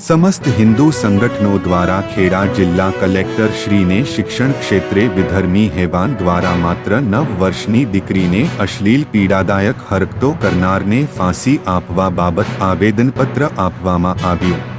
સમસ્ત હિન્દુ સંગઠનો દ્વારા ખેડા જિલ્લા કલેક્ટર શ્રીને શિક્ષણ ક્ષેત્રે વિધર્મી હેવાન દ્વારા માત્ર નવ વર્ષની દીકરીને અશ્લીલ પીડાદાયક હરકતો કરનારને ફાંસી આપવા બાબત આવેદનપત્ર આપવામાં આવ્યું.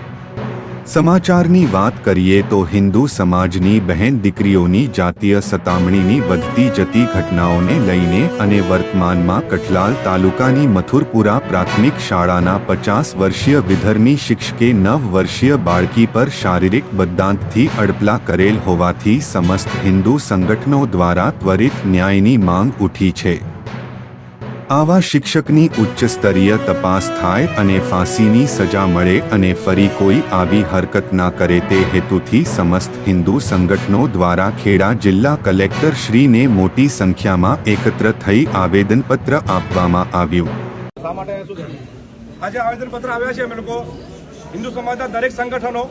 સમાચારની વાત કરીએ તો હિન્દુ સમાજની બહેન દીકરીઓની જાતીય સતામણીની વધતી જતી ઘટનાઓને લઈને અને વર્તમાનમાં કઠલાલ તાલુકાની મથુરપુરા પ્રાથમિક શાળાના પચાસ વર્ષીય વિધર્મી શિક્ષકે નવ વર્ષીય બાળકી પર શારીરિક બદદાંતથી અડપલા કરેલ હોવાથી સમસ્ત હિન્દુ સંગઠનો દ્વારા ત્વરિત ન્યાયની માંગ ઉઠી છે. આવા શિક્ષકની ઉચ્ચ સ્તરીય તપાસ થાય અને ફાંસીની સજા મળે અને ફરી કોઈ આવી હરકત ના કરે તે હેતુથી સમસ્ત હિન્દુ સંગઠનો દ્વારા ખેડા જિલ્લા કલેક્ટર શ્રીને મોટી સંખ્યામાં એકત્ર થઈ આવેદનપત્ર આપવામાં આવ્યું. આજે આવેદનપત્ર આવ્યા છે અમે લોકો. હિન્દુ સમાજના દરેક સંગઠનો,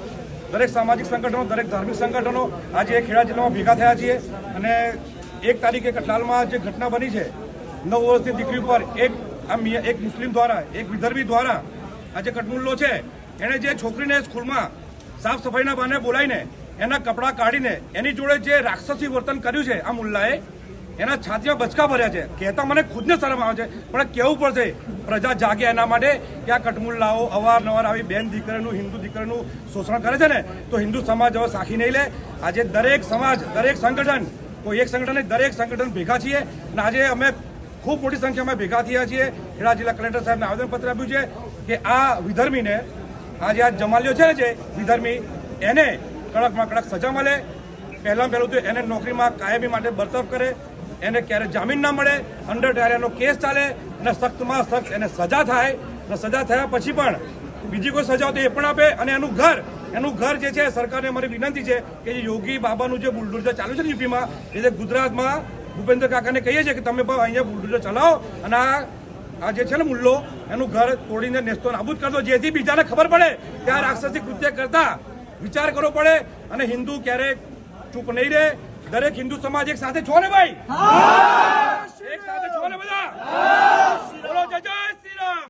દરેક સામાજિક સંગઠનો, દરેક ધાર્મિક સંગઠનો આજે ખેડા જિલ્લામાં ભેગા થયા છીએ. અને એક તારીખે કઠલાલમાં જે ઘટના બની છે નવ વર્ષની દીકરી ઉપર એક એક મુસ્લિમ દ્વારા, એક વિધર્મી દ્વારા આ જે કટમુલ્લો છે. એણે જે છોકરીને સ્કૂલમાં સાફ સફાઈના બહાને બોલાવીને એના કપડાં કાઢીને એની જોડે જે રાક્ષસી વર્તન કર્યું છે, આ મુલ્લાએ એના છાતીમાં બચકા ભર્યા છે. કહેતા મને ખુદને શરમ આવે છે, પણ કેવું પડશે? પ્રજા જાગે એના માટે કે આ કટમુલ્લાઓ અવારનવાર આવી બેન દીકરીનું, હિન્દુ દીકરીનું શોષણ કરે છે ને, તો હિન્દુ સમાજ હવે સાખી નહીં લે. આજે દરેક સમાજ, દરેક સંગઠન, કોઈ એક સંગઠન દરેક સંગઠન ભેગા છીએ. અને આજે અમે ખૂબ મોટી સંખ્યામાં ભેગા થયા છીએ. ખેડા જિલ્લા કલેક્ટર સાહેબને આવેદનપત્ર આપ્યું છે કે આ વિધર્મીને આ જે આ જમાલ્યો છે જે વિધર્મી, એને કડકમાં કડક સજા મળે. પહેલાં પહેલું તો એને નોકરીમાં કાયમી માટે બરતરફ કરે. એને ક્યારે જામીન ના મળે. અંડર ડાયરાનો કેસ ચાલે અને સખ્તમાં સખ્ત એને સજા થાય. અને સજા થયા પછી પણ બીજી કોઈ સજા હોય તો એ પણ આપે અને એનું ઘર એનું ઘર જે છે સરકારને મારી વિનંતી છે કે જે યોગી બાબાનું જે બુલડોઝર ચાલુ છે યુપીમાં, એ ગુજરાતમાં ભૂપેન્દ્ર કાકાને કહીએ છીએ કે તમે પણ અહીંયા બુલડોઝર ચલાવો અને આ આ જે છે ને મુલ્લો એનું ઘર તોડીને નેસ્તો નાબૂદ કરતો જેથી બીજાને ખબર પડે કે આ રાક્ષસી કૃત્ય કરતા. વિચાર કરવો પડે અને હિન્દુ ક્યારેક ચૂપ નહીં રહે. દરેક હિન્દુ સમાજ એક સાથે છો ને ભાઈ? એક સાથે છો ને બધા?